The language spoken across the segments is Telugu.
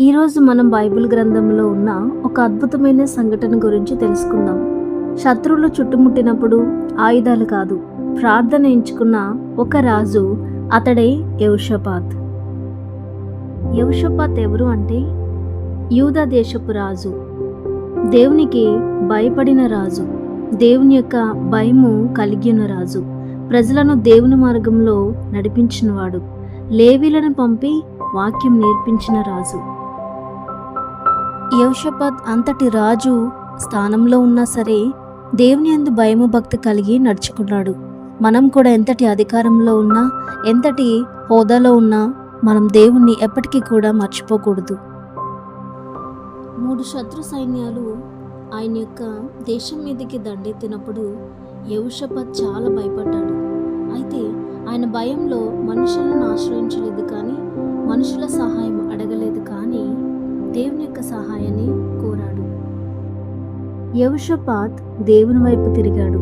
ఈరోజు మనం బైబిల్ గ్రంథంలో ఉన్న ఒక అద్భుతమైన సంఘటన గురించి తెలుసుకుందాం. శత్రువులు చుట్టుముట్టినప్పుడు ఆయుధాలు కాదు ప్రార్థన ఎంచుకున్న ఒక రాజు అతడే యౌషపాత్. యౌషపాత్ ఎవరు అంటే? యూదా దేశపు రాజు. దేవునికి భయపడిన రాజు. దేవుని యొక్క భయము కలిగిన రాజు. ప్రజలను దేవుని మార్గంలో నడిపించినవాడు. లేవీలను పంపి వాక్యం నేర్పించిన రాజు. యౌషపత్ అంతటి రాజు స్థానంలో ఉన్నా సరే దేవుని అందు భయము భక్తి కలిగి నడుచుకున్నాడు. మనం కూడా ఎంతటి అధికారంలో ఉన్నా ఎంతటి హోదాలో ఉన్నా మనం దేవుణ్ణి ఎప్పటికీ కూడా మర్చిపోకూడదు. మూడు శత్రు సైన్యాలు ఆయన యొక్క దేశం మీదకి దండెత్తినప్పుడు యౌషపత్ చాలా భయపడ్డాడు. అయితే ఆయన భయంలో మనుషులను ఆశ్రయించలేదు కానీ మనుషుల సహాయం అడగలేదు. దేవుని యొక్క సహాయాన్ని కోరాడు. యవషపాత్ దేవుని వైపు తిరిగాడు.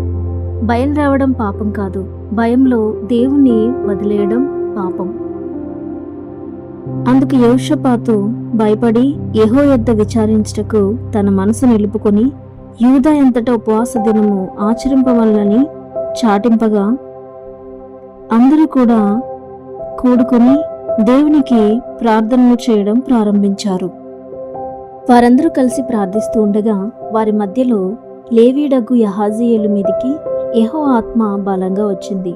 భయం రావడం పాపం కాదు. భయంలో దేవుణ్ణి వదిలేయడం పాపం. అందుకు యవషపాతు భయపడి యహో యొద్ద విచారించుటకు తన మనసు నిలుపుకొని యూదా ఎంతటా ఉపవాస దినము ఆచరింపవలనని చాటింపగా అందరూ కూడా కూడుకొని దేవునికి ప్రార్థనలు చేయడం ప్రారంభించారు. వారందరూ కలిసి ప్రార్థిస్తూ ఉండగా వారి మధ్యలో లేవీడగ్గు యహాజీయుల మీదికి యహో ఆత్మ బలంగా వచ్చింది.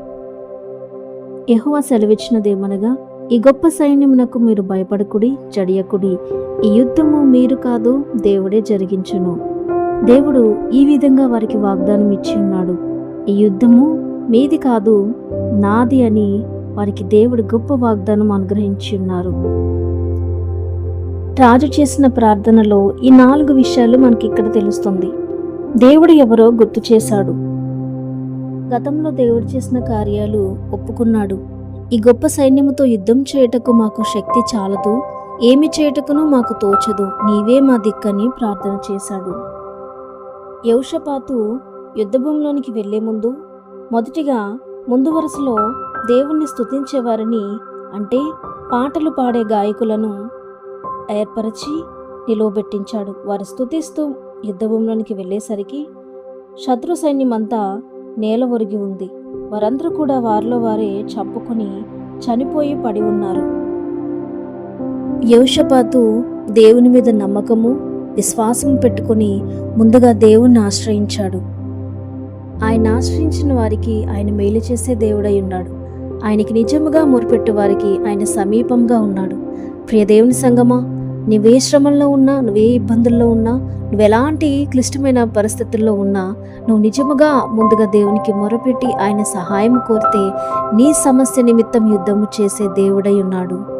యహోవా సెలవిచ్చినదేమనగా ఈ గొప్ప సైన్యమునకు మీరు భయపడకుడి జడియకుడి. ఈ యుద్ధము మీరు కాదు దేవుడే జరిగించును. దేవుడు ఈ విధంగా వారికి వాగ్దానం ఇచ్చి ఉన్నాడు. ఈ యుద్ధము మీది కాదు నాది అని వారికి దేవుడు గొప్ప వాగ్దానం అనుగ్రహించి ఉన్నారు. రాజు చేసిన ప్రార్థనలో ఈ నాలుగు విషయాలు మనకి ఇక్కడ తెలుస్తుంది. దేవుడు ఎవరో గుర్తు చేశాడు. గతంలో దేవుడు చేసిన కార్యాలు ఒప్పుకున్నాడు. ఈ గొప్ప సైన్యముతో యుద్ధం చేయుటకు మాకు శక్తి చాలదు ఏమి చేయుటకును మాకు తోచదు నీవే మా దిక్కని ప్రార్థన చేశాడు. యౌషపాతు యుద్ధభూమిలోనికి వెళ్ళే ముందు మొదటిగా ముందు వరుసలో దేవుణ్ణి స్తుతించేవారిని అంటే పాటలు పాడే గాయకులను ఏర్పరిచి నిలువబెట్టించాడు. వారు స్తుతిస్తూ యుద్ధభూమిలోనికి వెళ్ళేసరికి శత్రు సైన్యమంతా నేల ఒరిగి ఉంది. వారందరూ కూడా వారిలో వారే చంపుకొని చనిపోయి పడి ఉన్నారు. యౌషపాతు దేవుని మీద నమ్మకము విశ్వాసం పెట్టుకొని ముందుగా దేవుణ్ణి ఆశ్రయించాడు. ఆయన ఆశ్రయించిన వారికి ఆయన మేలు చేసే దేవుడై ఉన్నాడు. ఆయనకి నిజముగా మొరుపెట్టు వారికి ఆయన సమీపంగా ఉన్నాడు. ప్రియ దేవుని సంగమా నువ్వే శ్రమంలో ఉన్నా నువ్వే ఇబ్బందుల్లో ఉన్నా నువ్వు ఎలాంటి క్లిష్టమైన పరిస్థితుల్లో ఉన్నా నువ్వు నిజముగా ముందుగా దేవునికి మొరపెట్టి ఆయన సహాయం కోరితే నీ సమస్య నిమిత్తం యుద్ధము చేసే దేవుడై ఉన్నాడు.